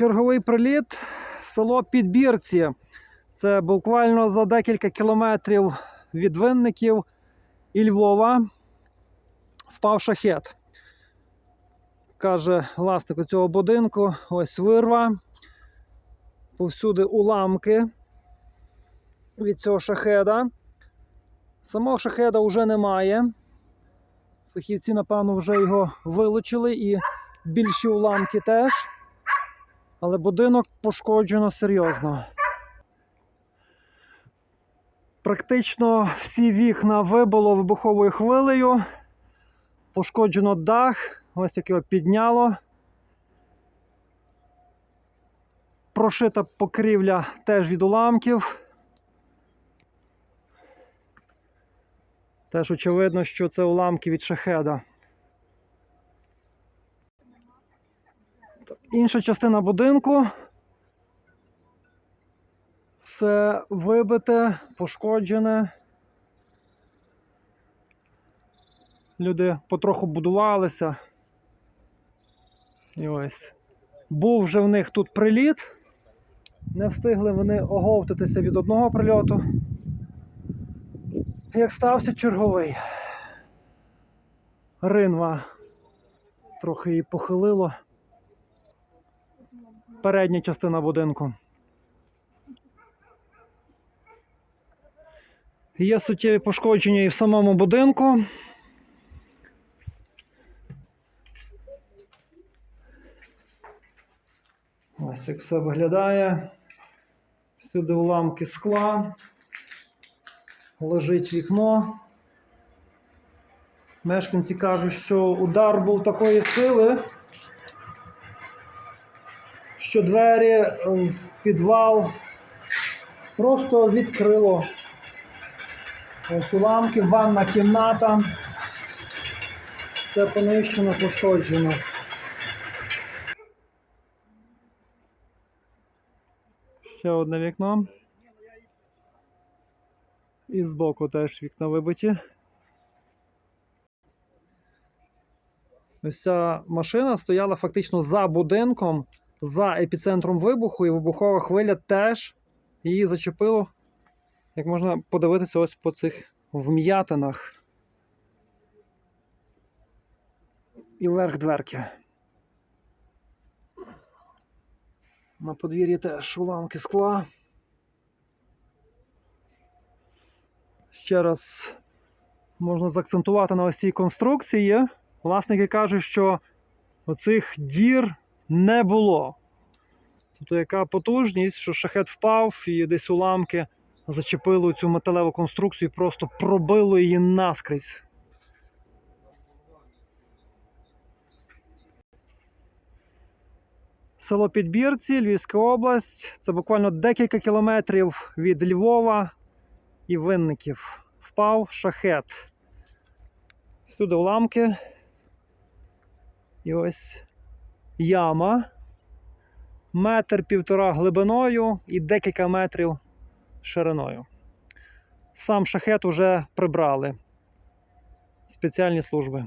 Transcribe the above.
Черговий приліт село Підбірці. Це буквально за декілька кілометрів від винників і Львова впав шахет. Каже власник цього будинку: ось вирва. Повсюди уламки від цього шахеда. Самого шахеда вже немає. Фахівці, напевно, вже його вилучили і більші уламки теж. Але будинок пошкоджено серйозно. Практично всі вікна вибило вибуховою хвилею. Пошкоджено дах, ось як його підняло. Прошита покрівля теж від уламків. Теж очевидно, що це уламки від шахеда. Інша частина будинку. Все вибите, пошкоджене. Люди потроху будувалися. І ось. Був вже в них тут приліт. Не встигли вони оговтатися від одного прильоту. Як стався черговий. Ринва трохи її похилило. Передня частина будинку. Є суттєві пошкодження і в самому будинку. Ось як все виглядає. Всюди уламки скла. Лежить вікно. Мешканці кажуть, що удар був такої сили, що двері в підвал просто відкрило. Ось уламки, ванна кімната. Все понищено, пошкоджено. Ще одне вікно. І збоку теж вікна вибиті. Ось ця машина стояла фактично за будинком, за епіцентром вибуху, і вибухова хвиля теж її зачепило. Як можна подивитися ось по цих вм'ятинах. І верх дверки. На подвір'ї теж уламки скла. Ще раз можна заакцентувати на ось цій конструкції. Власники кажуть, що оцих дір не було. Тобто, яка потужність, що шахет впав і десь уламки зачепили цю металеву конструкцію і просто пробило її наскрізь. Село Підбірці, Львівська область. Це буквально декілька кілометрів від Львова і винників. Впав шахет. Сюди уламки. І ось яма. Метр півтора глибиною і декілька метрів шириною. Сам шахет уже прибрали спеціальні служби.